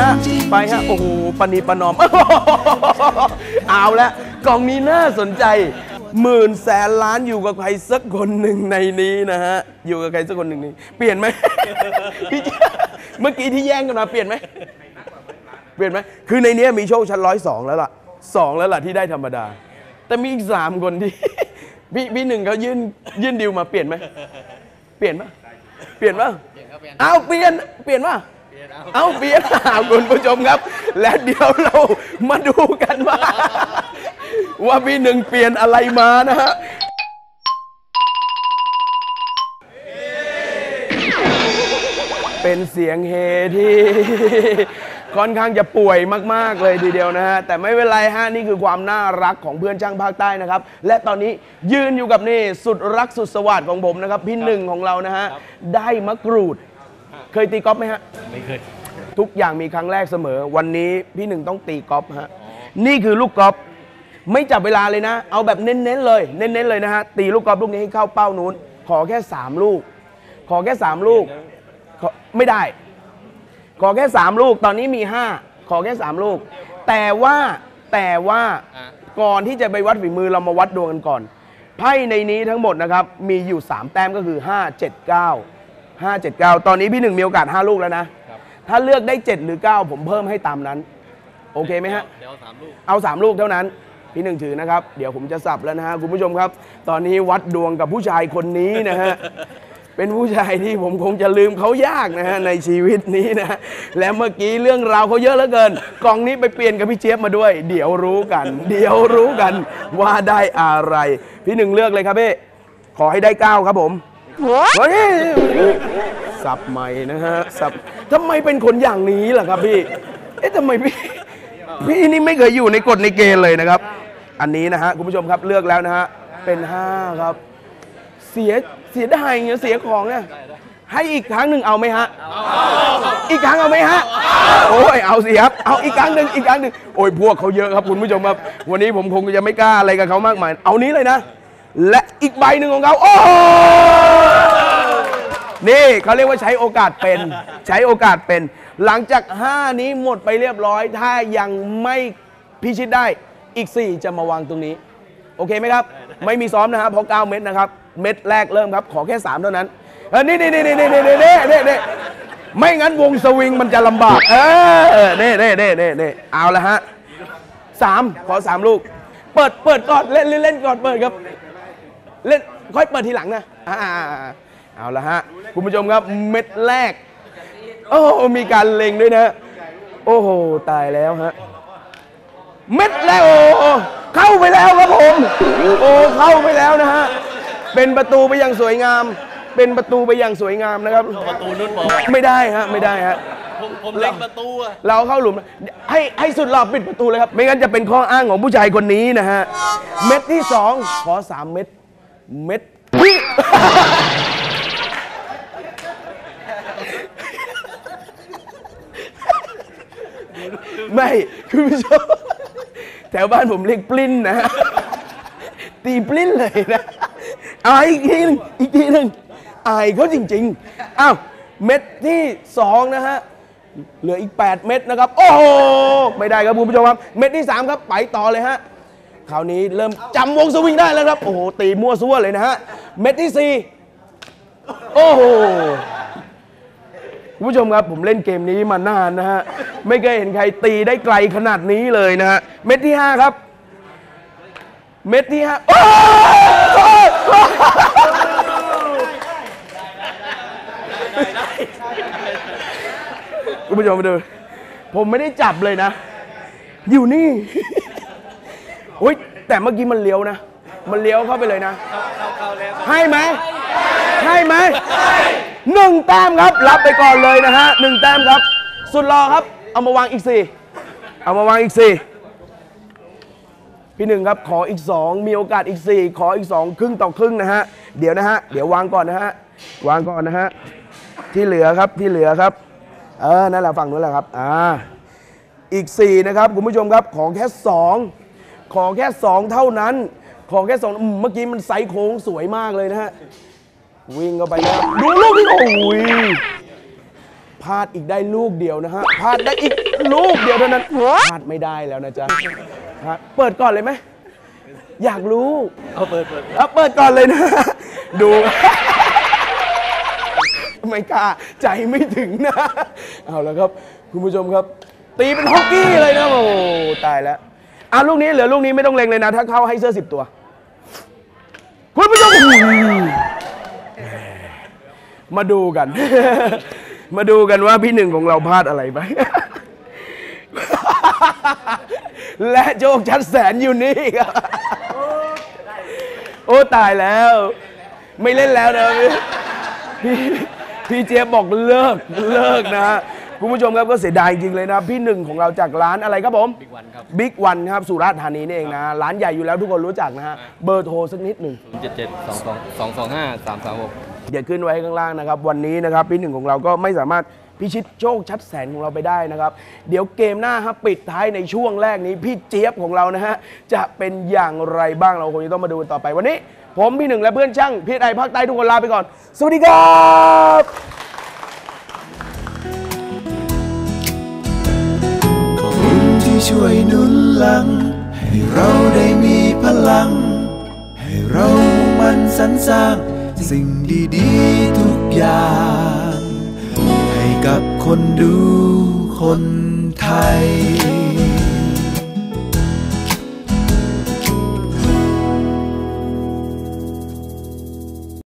ไปฮะ ไปฮะ โอ้โหปณีประนอม เอาละกล่องนี้น่าสนใจหมื่นแสนล้านอยู่กับใครสักคนหนึ่งในนี้นะฮะ อยู่กับใครสักคนหนึ่งนี้ เปลี่ยนไหมพี่เมื่อกี้ที่แย่งกันมาเปลี่ยนไหมเปลี่ยนไหมคือในนี้มีโชคชั้นร้อยสองแล้วล่ะสองแล้วล่ะที่ได้ธรรมดา แต่มีอีกสามคนที่พี่พี่หนึ่งเขายื่นยื่นดิวมาเปลี่ยนไหมเปลี่ยนปะเปลี่ยนปะเอาเปลี่ยนเปลี่ยนปะ เอาเปลี่ยนเอาคุณผู้ชมครับ และเดี๋ยวเรามาดูกันว่า ว่าพี่หนึ่งเปลี่ยนอะไรมานะฮะเป็นเสียงเฮที่ค่อนข้างจะป่วยมาก ๆ เลยทีเดียวนะฮะ แต่ไม่เป็นไรฮะ นี่คือความน่ารักของเพื่อนช่างภาคใต้นะครับ และตอนนี้ยืนอยู่กับนี่ สุดรักสุดสวัสดของผมนะครับ พี่หนึ่งของเรานะฮะ ได้มะกรูด เคยตีกอล์ฟไหมฮะ ไม่เคย ทุกอย่างมีครั้งแรกเสมอ วันนี้พี่หนึ่งต้องตีกอล์ฟฮะ นี่คือลูกกอล์ฟไม่จับเวลาเลยนะ เอาแบบเน้นๆเลย เน้นๆเลยนะฮะ ตีลูกกอล์ฟลูกนี้ให้เข้าเป้านู้น ขอแค่ 3 ลูก ขอแค่ 3 ลูกขอไม่ได้ ขอแค่ 3 ลูก ตอนนี้มี 5 ขอแค่ 3 ลูก แต่ว่าแต่ว่าอะก่อนที่จะไปวัดฝีมือเรามาวัดดวงกันก่อน ไพ่ในนี้ทั้งหมดนะครับ มีอยู่ 3 แต้มก็คือ 5 7 9 5 7 9 ตอนนี้พี่หนึ่งมีโอกาส 5 ลูกแล้วนะ ครับ ถ้าเลือกได้ 7 หรือ 9 ผมเพิ่มให้ตามนั้น โอเคไหมฮะ เดี๋ยวสามลูก เอา 3 ลูกเท่านั้น พี่หนึ่งถือนะครับ เดี๋ยวผมจะสับแล้วนะฮะ คุณผู้ชมครับ ตอนนี้วัดดวงกับผู้ชายคนนี้นะฮะ เป็นผู้ชายที่ผมคงจะลืมเขายากนะฮะ ในชีวิตนี้นะ และเมื่อกี้เรื่องราวเขาเยอะเหลือเกิน กล่องนี้ไปเปลี่ยนกับพี่เจี๊ยบมาด้วย เดี๋ยวรู้กัน เดี๋ยวรู้กันว่าได้อะไร พี่หนึ่งเลือกเลยครับพี่ขอให้ได้เก้าครับผมเฮ้ย สับใหม่นะฮะสับทำไมเป็นคนอย่างนี้ล่ะครับพี่ เอ๊ะทำไมพี่ พี่นี่ไม่เคยอยู่ในกฎในเกณฑ์เลยนะครับ อันนี้นะฮะคุณผู้ชมครับเลือกแล้วนะฮะเป็น5ครับ เสียเสียไดายเงี้ยเสียของเนี่ยให้อีกครั้งหนึ่งเอาไหมฮะ อีกครั้งเอาไหมฮะ โอ้ยเอาสิครับ เอาอีกครั้งหนึ่งอีกครั้งหนึ่งโอ้ยพวกเขาเยอะครับคุณผู้ชมครับ วันนี้ผมคงจะไม่กล้าอะไรกับเขามากมาย เอานี้เลยนะ และอีกใบหนึ่งของเขา โอ้ นี่เขาเรียกว่าใช้โอกาสเป็น ใช้โอกาสเป็น หลังจาก 5 นี้หมดไปเรียบร้อย ถ้ายังไม่พิชิตได้อีก 4 จะมาวางตรงนี้ โอเคไหมครับ ไม่มีซ้อมนะครับเพราะ9เม็ดนะครับ เม็ดแรกเริ่มครับ ขอแค่ 3 เท่านั้นเออนี่นี่นี่นี่นี่นี่นี่นี่นี่ไม่งั้นวงสวิงมันจะลำบาก เออนี่นี่นี่นี่นี่เอาละฮะสามขอสามลูก เปิดเปิดก่อนเล่นเล่นเล่นก่อนเปิดครับ เล่นค่อยเปิดทีหลังนะอ่า เอาละฮะคุณผู้ชมครับเม็ดแรก โอ้มีการเล็งด้วยนะ โอ้โหตายแล้วฮะเม็ดแรกโอ้โหเข้าไปแล้วครับผมโอ้เข้าไปแล้วนะฮะเป็นประตูไปอย่างสวยงาม เป็นประตูไปอย่างสวยงามนะครับประตูนุ่นบอกไม่ได้ฮะไม่ได้ฮะผมผมเล็งประตูอะเราเข้าหลุมนะให้ให้สุดรอบปิดประตูเลยครับ ไม่งั้นจะเป็นข้ออ้างของผู้ชายคนนี้นะฮะเม็ดที่สองขอสามเม็ดเม็ดที่ ไม่คุณผู้ชมแถวบ้านผมเรียกปลิ้นนะ ตีปลิ้นเลยนะอาอีกทีหนึงอีกทีหนึ่งอายเขาจริงๆอ้าวเม็ดที่สองนะฮะเหลืออีก 8 เม็ดนะครับ โอ้โหไม่ได้ครับคุณผู้ชมครับ เม็ดที่ 3 ครับไปต่อเลยฮะคราวนี้เริ่มจำวงสวิงได้แล้วครับ โอ้โหตีมั่วซั่วเลยนะฮะ เม็ดที่ 4 โอ้โห คุณผู้ชมครับผมเล่นเกมนี้มานานนะฮะ ไม่เคยเห็นใครตีได้ไกลขนาดนี้เลยนะฮะ เม็ดที่ 5 ครับ เม็ดที่5โอ้โหคุณผู้ชมมาดู ผมไม่ได้จับเลยนะ อยู่นี่โอ้ยแต่เมื่อกี้มันเลี้ยวนะ มันเลี้ยวเข้าไปเลยนะ ให้ไหม ให้ไหม หนึ่งแต้มครับ รับไปก่อนเลยนะฮะหนึ่งแต้มครับ สุดรอครับ เอามาวางอีกสี่เอามาวางอีกสี่พี่หนึ่งครับ ขออีกสองมีโอกาสอีกสี่ขออีกสองครึ่งต่อครึ่งนะฮะ เดี๋ยวนะฮะ เดี๋ยววางก่อนนะฮะ วางก่อนนะฮะ ที่เหลือครับ ที่เหลือครับ เออ นั่นแหละฝั่งนู้นแหละครับ อ่า อีก4นะครับคุณผู้ชมครับ ขอแค่2ขอแค่2เท่านั้น ขอแค่2อืมเมื่อกี้มันไซส์โค้งสวยมากเลยนะฮะ วิ่งเข้าไปแล้วดูลูกที่โอ้ยพลาดอีกได้ลูกเดียวนะฮะพลาดได้อีกลูกเดียวเท่านั้นพลาดไม่ได้แล้วนะจ๊ะเปิดก่อนเลยไหมอยากรู้เอาเปิดเปิดเอาเปิดก่อนเลยนะ ดู ไม่กล้าใจไม่ถึงนะ เอาแล้วครับ คุณผู้ชมครับ ตีเป็นฮอกกี้เลยนะโอ้ตายแล้วอะลูกนี้เหลือลูกนี้ไม่ต้องเล็งเลยนะ ถ้าเข้าให้เสื้อสิบตัว คุณผู้ชมอ มาดูกัน มาดูกันว่าพี่หนึ่งของเราพลาดอะไรไป และโจกชัดแสนอยู่นี่ครับโอ้ตายแล้ว ไม่เล่นแล้วนะพี่พี่เจี๊ยบบอกเลิกเลิกนะฮะ คุณผู้ชมครับก็เสียดายจริงเลยนะพี่หนึ่งของเราจากร้านอะไรครับผมบิ๊กวันครับบิ๊กวันครับสุราษฎร์ธานีนี่เองนะร้านใหญ่อยู่แล้วทุกคนรู้จักนะฮะเบอร์โทรสักนิดหนึ่ง0 7 7 2 2 2 2 5 3 3 6เดี๋ยวขึ้นไว้ข้างล่างนะครับ วันนี้นะครับพี่หนึ่งของเราก็ไม่สามารถพิชิตโชคชัดแสนของเราไปได้นะครับ เดี๋ยวเกมหน้าครับปิดท้ายในช่วงแรกนี้ พี่เจี๊ยบของเรานะฮะ จะเป็นอย่างไรบ้างเราคงจะต้องมาดูกันต่อไปวันนี้ ผมพี่หนึ่งและเพื่อนช่างพี่ไอภาคใต้ทุกคนลาไปก่อน สวัสดีครับ ช่วยหนุนหลัง ให้เราได้มีพลัง ให้เรามุ่งมันสรรสร้าง สิ่งดีๆทุกอย่าง ให้กับคนดูคนไทย